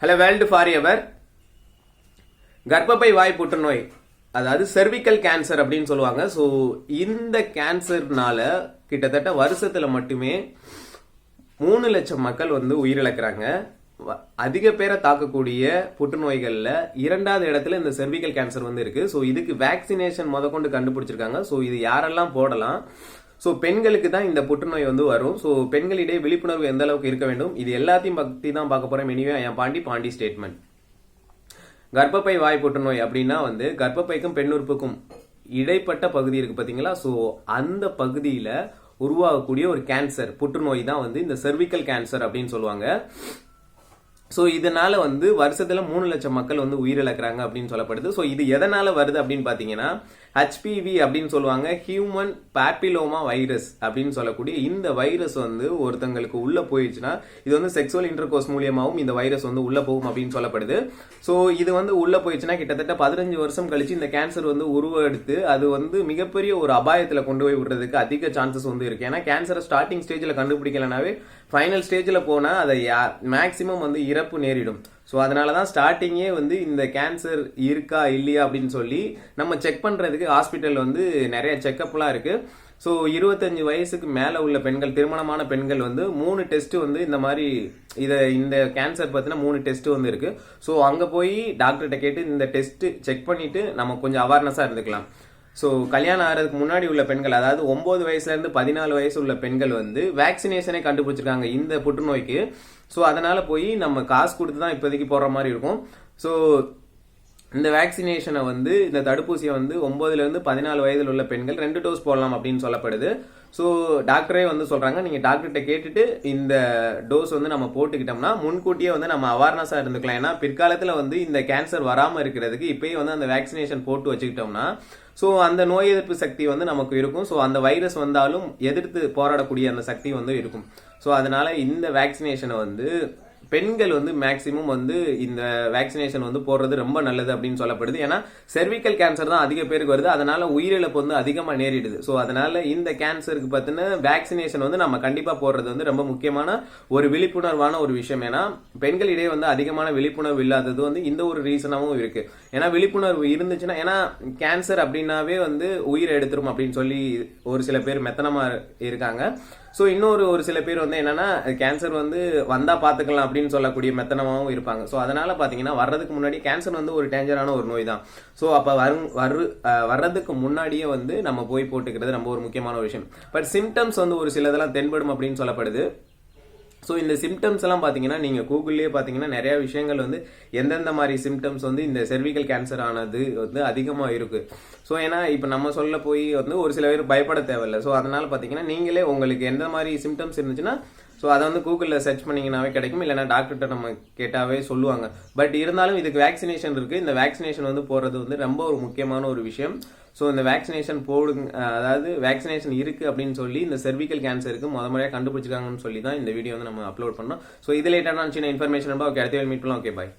Hello world for ever. கர்ப்பப்பை வாய் புற்றுநோய் அதாவது செர்விக்கல் கேன்சர் அப்படின்னு சொல்லுவாங்க. ஸோ இந்த கேன்சர்னால கிட்டத்தட்ட வருஷத்தில் மட்டுமே மூணு லட்சம் மக்கள் வந்து உயிரிழக்கிறாங்க. வ- அதிக பேரை தாக்கக்கூடிய புற்றுநோய்களில் இரண்டாவது இடத்துல இந்த செர்விக்கல் கேன்சர் வந்து இருக்கு. ஸோ இதுக்கு வேக்சினேஷன் முதற்கொண்டு கண்டுபிடிச்சிருக்காங்க. ஸோ இது யாரெல்லாம் போடலாம்? ஸோ பெண்களுக்கு தான் இந்த புற்றுநோய் வந்து வரும். ஸோ பெண்களிடையே விழிப்புணர்வு எந்த அளவுக்கு இருக்க வேண்டும்? இது எல்லாத்தையும் பற்றி தான் பார்க்க போறேன் எனிவே என் பாண்டி பாண்டி ஸ்டேட்மெண்ட் கர்ப்பப்பை வாய் புற்றுநோய் அப்படின்னா வந்து கர்ப்பப்பைக்கும் பெண்ணுறுப்புக்கும் இடைப்பட்ட பகுதி இருக்கு பார்த்தீங்களா ஸோ அந்த பகுதியில் உருவாகக்கூடிய ஒரு கேன்சர் புற்றுநோய் தான் வந்து இந்த செர்விக்கல் கேன்சர் அப்படின்னு சொல்லுவாங்க. ஸோ இதனால வந்து வருஷத்தில் மூணு லட்சம் மக்கள் வந்து உயிரிழக்கிறாங்க அப்படின்னு சொல்லப்படுது. ஸோ இது எதனால வருது அப்படின்னு பார்த்தீங்கன்னா ஹெச்பிவி அப்படின்னு சொல்லுவாங்க ஹியூமன் பாப்பிலோமா வைரஸ் அப்படின்னு சொல்லக்கூடிய இந்த வைரஸ் வந்து ஒருத்தங்களுக்கு உள்ள போயிடுச்சுன்னா இது வந்து செக்ஸுவல் இன்டர்கோர்ஸ் மூலியமாகவும் இந்த வைரஸ் வந்து உள்ள போகும் அப்படின்னு சொல்லப்படுது. ஸோ இது வந்து உள்ள போயிடுச்சுன்னா கிட்டத்தட்ட பதினஞ்சு வருஷம் கழிச்சு இந்த கேன்சர் வந்து உருவெடுத்து அது வந்து மிகப்பெரிய ஒரு அபாயத்தில் கொண்டு போய் விடுறதுக்கு அதிக சான்சஸ் வந்து இருக்கு. ஏன்னா கேன்சரை ஸ்டார்டிங் ஸ்டேஜில் கண்டுபிடிக்கலனாவே ஃபைனல் ஸ்டேஜில் போனால் அதை மேக்சிமம் வந்து இறப்பு நேரிடும். ஸோ அதனால தான் ஸ்டார்டிங்கே வந்து இந்த கேன்சர் இருக்கா இல்லையா அப்படின்னு சொல்லி நம்ம செக் பண்ணுறதுக்கு ஹாஸ்பிட்டல் வந்து நிறைய செக்கப்லாம் இருக்குது ஸோ இருபத்தஞ்சு வயசுக்கு மேலே உள்ள பெண்கள் திருமணமான பெண்கள் வந்து மூணு டெஸ்ட் வந்து இந்த மாதிரி இதை இந்த கேன்சர் பற்றின மூணு டெஸ்ட் வந்து இருக்கு. ஸோ அங்கே போய் டாக்டர்கிட்ட கேட்டு இந்த டெஸ்ட்டு செக் பண்ணிவிட்டு நம்ம கொஞ்சம் அவேர்னஸாக இருந்துக்கலாம். ஸோ கல்யாணம் ஆகிறதுக்கு முன்னாடி உள்ள பெண்கள் அதாவது ஒம்பது வயசுலேருந்து பதினாலு வயசு உள்ள பெண்கள் வந்து வேக்சினேஷனே கண்டுபிடிச்சிருக்காங்க இந்த புற்றுநோய்க்கு. ஸோ அதனால் போய் நம்ம காசு கொடுத்து தான் இப்போதைக்கு போகிற மாதிரி இருக்கும். ஸோ இந்த வேக்சினேஷனை வந்து இந்த தடுப்பூசியை வந்து ஒம்பதுலேருந்து பதினாலு வயதில் உள்ள பெண்கள் ரெண்டு டோஸ் போடலாம் அப்படின்னு சொல்லப்படுது. ஸோ டாக்டரே வந்து சொல்கிறாங்க நீங்கள் டாக்டர்கிட்ட கேட்டுட்டு இந்த டோஸ் வந்து நம்ம போட்டுக்கிட்டோம்னா முன்கூட்டியே வந்து நம்ம அவேர்னஸாக இருந்துக்கலாம். ஏன்னா பிற்காலத்தில் வந்து இந்த கேன்சர் வராமல் இருக்கிறதுக்கு இப்போயே வந்து அந்த வேக்சினேஷன் போட்டு வச்சுக்கிட்டோம்னா ஸோ அந்த நோய் எதிர்ப்பு சக்தி வந்து நமக்கு இருக்கும். ஸோ அந்த வைரஸ் வந்தாலும் எதிர்த்து போராடக்கூடிய அந்த சக்தி வந்து இருக்கும். ஸோ அதனால இந்த வேக்சினேஷனை வந்து பெண்கள் வந்து மேக்சிமம் வந்து இந்த வேக்சினேஷன் வந்து போடுறது ரொம்ப நல்லது அப்படின்னு சொல்லப்படுது. ஏன்னா செர்விக்கல் கேன்சர் தான் அதிக பேருக்கு வருது. அதனால உயிரிழப்பு வந்து அதிகமாக நேரிடுது. ஸோ அதனால இந்த கேன்சருக்கு பார்த்தீங்கன்னா வேக்சினேஷன் வந்து நம்ம கண்டிப்பாக போடுறது வந்து ரொம்ப முக்கியமான ஒரு விழிப்புணர்வான ஒரு விஷயம். ஏன்னா பெண்களிடையே வந்து அதிகமான விழிப்புணர்வு இல்லாதது வந்து இந்த ஒரு ரீசனாகவும் இருக்கு. ஏன்னா விழிப்புணர்வு இருந்துச்சுன்னா ஏன்னா கேன்சர் அப்படின்னாவே வந்து உயிரை எடுத்துரும் அப்படின்னு சொல்லி ஒரு சில பேர் மெத்தனமாக இருக்காங்க. ஸோ இன்னொரு ஒரு சில பேர் வந்து என்னன்னா கேன்சர் வந்து வந்தா பார்த்துக்கலாம் அப்படின்னு சொல்லக்கூடிய மெத்தனமாகவும் இருப்பாங்க. ஸோ அதனால பார்த்தீங்கன்னா வர்றதுக்கு முன்னாடி கேன்சர் வந்து ஒரு டேஞ்சரான ஒரு நோய் தான். ஸோ அப்போ வரும் வரு வர்றதுக்கு முன்னாடியே வந்து நம்ம போய் போட்டுக்கிறது ரொம்ப ஒரு முக்கியமான ஒரு விஷயம். பட் சிம்டம்ஸ் வந்து ஒரு சிலதெல்லாம் தென்படும் அப்படின்னு சொல்லப்படுது. ஸோ இந்த சிம்டம்ஸ் எல்லாம் பார்த்தீங்கன்னா நீங்கள் கூகுள்லேயே பார்த்தீங்கன்னா நிறைய விஷயங்கள் வந்து எந்தெந்த மாதிரி சிம்டம்ஸ் வந்து இந்த செர்விக்கல் கேன்சர் ஆனது வந்து அதிகமாக இருக்கு. ஸோ ஏன்னா இப்போ நம்ம சொல்ல போய் வந்து ஒரு சில பேர் பயப்பட தேவையில்லை. ஸோ அதனால பார்த்தீங்கன்னா நீங்களே உங்களுக்கு எந்த மாதிரி சிம்டம்ஸ் இருந்துச்சுன்னா ஸோ அதை வந்து கூகுளில் சர்ச் பண்ணீங்கன்னாவே கிடைக்கும். இல்லைன்னா டாக்டர்கிட்ட நம்ம கேட்டாவே சொல்லுவாங்க. பட் இருந்தாலும் இதுக்கு வேக்சினேஷன் இருக்குது இந்த வேக்சினேஷன் வந்து போடுறது வந்து ரொம்ப ஒரு முக்கியமான ஒரு விஷயம். ஸோ இந்த வேக்சினேஷன் போடுங்க அதாவது வேக்சினேஷன் இருக்குது அப்படின்னு சொல்லி இந்த செர்விக்கல் கேன்சருக்கு முத முறையாக கண்டுபிடிச்சிருக்காங்கன்னு சொல்லி தான் இந்த வீடியோ வந்து நம்ம அப்லோட் பண்ணோம். ஸோ இது லேட்டான சின்ன இன்ஃபர்மேஷன் ஓகே அடுத்த மீட் பண்ணலாம். Okay bye